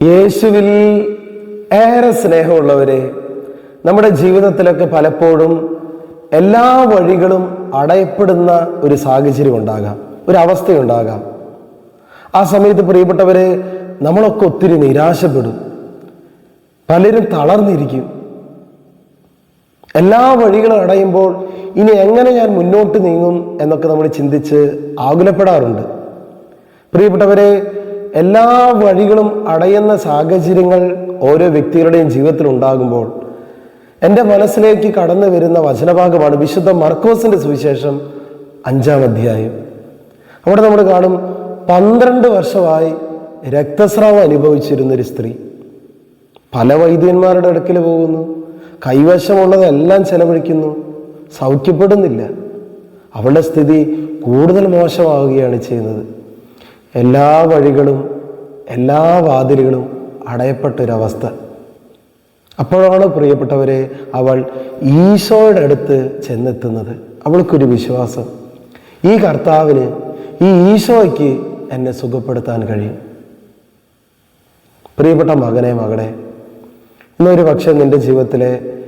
യേശുവിൽ ഏറെ സ്നേഹമുള്ളവരെ നമ്മുടെ ജീവിതത്തിലൊക്കെ പലപ്പോഴും എല്ലാ വഴികളും അടയപ്പെടുന്ന ഒരു സാഹചര്യം ഉണ്ടാകാം ഒരു അവസ്ഥയുണ്ടാകാം. ആ സമയത്ത് പ്രിയപ്പെട്ടവരെ നമ്മളൊക്കെ ഒത്തിരി നിരാശപ്പെടും പലരും തളർന്നിരിക്കും. എല്ലാ വഴികളും അടയുമ്പോൾ ഇനി എങ്ങനെ ഞാൻ മുന്നോട്ട് നീങ്ങും എന്നൊക്കെ നമ്മൾ ചിന്തിച്ച് ആകുലപ്പെടാറുണ്ട്. പ്രിയപ്പെട്ടവരെ എല്ലാ വഴികളും അടയുന്ന സാഹചര്യങ്ങൾ ഓരോ വ്യക്തികളുടെയും ജീവിതത്തിൽ ഉണ്ടാകുമ്പോൾ എന്റെ മനസ്സിലേക്ക് കടന്നു വരുന്ന വചനഭാഗമാണ് വിശുദ്ധ മർക്കോസിന്റെ സുവിശേഷം അഞ്ചാം അധ്യായം. അവിടെ നമ്മൾ കാണും പന്ത്രണ്ട് വർഷമായി രക്തസ്രാവം അനുഭവിച്ചിരുന്ന ഒരു സ്ത്രീ. പല വൈദ്യന്മാരുടെ അടുക്കൽ പോകുന്നു. കൈവശമുള്ളതെല്ലാം ചെലവഴിക്കുന്നു. സൗഖ്യപ്പെടുന്നില്ല. അവളുടെ സ്ഥിതി കൂടുതൽ മോശമാവുകയാണ് ചെയ്യുന്നത്. എല്ലാ വഴികളും എല്ലാ വാതിലുകളും അടയപ്പെട്ടൊരവസ്ഥ. അപ്പോഴാണ് പ്രിയപ്പെട്ടവരെ അവൾ ഈശോയുടെ അടുത്ത് ചെന്നെത്തുന്നത്. അവൾക്കൊരു വിശ്വാസം. ഈ കർത്താവിന് ഈ ഈശോയ്ക്ക് എന്നെ സുഖപ്പെടുത്താൻ കഴിയും. പ്രിയപ്പെട്ട മകനെ മകളെ ഇന്നൊരു പക്ഷേ നിന്റെ ജീവിതത്തിലെ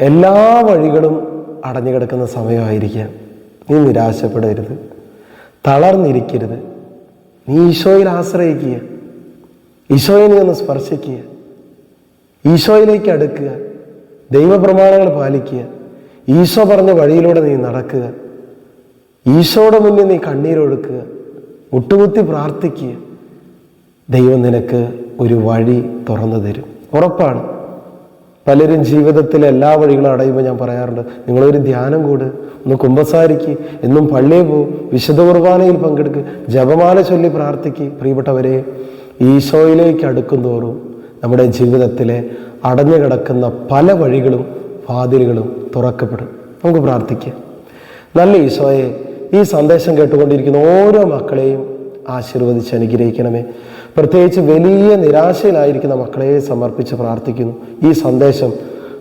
എല്ലാ വഴികളും അടഞ്ഞു കിടക്കുന്ന സമയമായിരിക്കാം. നീ നിരാശപ്പെടരുത്. തളർന്നിരിക്കരുത്. നീ ഈശോയിൽ ആശ്രയിക്കുക. ഈശോയിൽ നിന്ന് സ്പർശിക്കുക. ഈശോയിലേക്ക് അടുക്കുക. ദൈവപ്രമാണങ്ങൾ പാലിക്കുക. ഈശോ പറഞ്ഞ വഴിയിലൂടെ നീ നടക്കുക. ഈശോയുടെ മുന്നിൽ നീ കണ്ണീരൊഴുക്കുക. മുട്ടുകുത്തി പ്രാർത്ഥിക്കുക. ദൈവം നിനക്ക് ഒരു വഴി തുറന്നു തരും. ഉറപ്പാണ്. പലരും ജീവിതത്തിൽ എല്ലാ വഴികളും അടയുമ്പോൾ ഞാൻ പറയാറുണ്ട് നിങ്ങളൊരു ധ്യാനം കൂട് ഒന്ന് കുമ്പസാരിക്ക് എന്നും പള്ളിയിൽ പോകും വിശുദ്ധ കുർബാനയിൽ പങ്കെടുക്ക് ജപമാല ചൊല്ലി പ്രാർത്ഥിക്ക് പ്രിയപ്പെട്ടവരെ ഈശോയിലേക്ക് അടുക്കും തോറും നമ്മുടെ ജീവിതത്തിലെ അടഞ്ഞു കിടക്കുന്ന പല വഴികളും വാതിലുകളും തുറക്കപ്പെടും. നമുക്ക് പ്രാർത്ഥിക്കാം. നല്ല ഈശോയെ ഈ സന്ദേശം കേട്ടുകൊണ്ടിരിക്കുന്ന ഓരോ മക്കളെയും ആശീർവദിച്ച് അനുഗ്രഹിക്കണമേ. പ്രത്യേകിച്ച് വലിയ നിരാശയിലായിരിക്കുന്ന മക്കളെ സമർപ്പിച്ച് പ്രാർത്ഥിക്കുന്നു. ഈ സന്ദേശം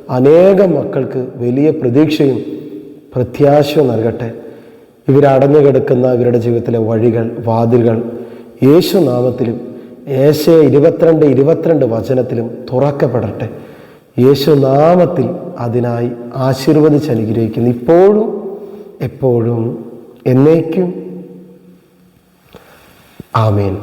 അനേകം മക്കൾക്ക് വലിയ പ്രതീക്ഷയും പ്രത്യാശയും നൽകട്ടെ. ഇവരടഞ്ഞു കിടക്കുന്ന ഇവരുടെ ജീവിതത്തിലെ വഴികൾ വാതിലുകൾ യേശു നാമത്തിലും ഏശയ ഇരുപത്തിരണ്ട് ഇരുപത്തിരണ്ട് വചനത്തിലും തുറക്കപ്പെടട്ടെ. യേശു നാമത്തിൽ അതിനായി ആശീർവദിച്ച് അനുഗ്രഹിക്കുന്നു. ഇപ്പോഴും എപ്പോഴും എന്നേക്കും. ആമേൻ.